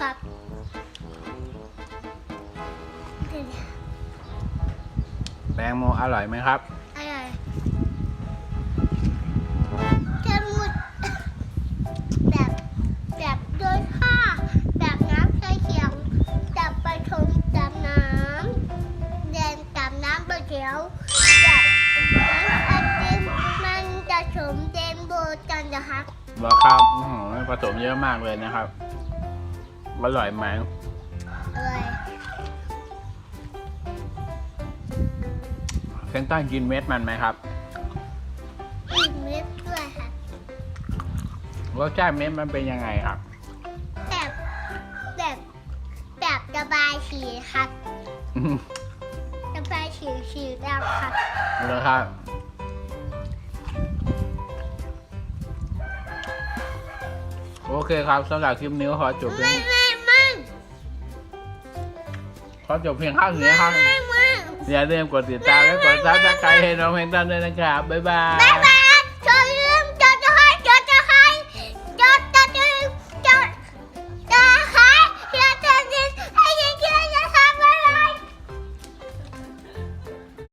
ครับแตงโมอร่อยไหมครับ อร่อยแตงโมแบบแบบโดยท่าแบบน้ำใช้เขียงจับไปชมจับน้ำแดนจับน้ำไปเขียวจับน้ำไอติมมันจะชมเดนโบกันครับเหรอครับอื้อหืผสมเยอะมากเลยนะครับ อร่อยไหมอะไรเซนต้นกินเม็ดมันไหมครับอีกเม็ดด้วยค่ะรสชาติเม็ดมันเป็นยังไงครับแบบแบบแบบระบายสีครับอื้อระบายสีสีดำครับหือครับโอเคครับสำหรับคลิปนี้ก็ขอจบเพียไม่ง ไม่ไม่ขอจบเพียงเท่านี้ครับไม่ไม่อย่าลืมกดติดตามและกดซับสไครต์ให้น้องเพลงต้นด้วยนะครับบ๊ายบายบ๊ายบาย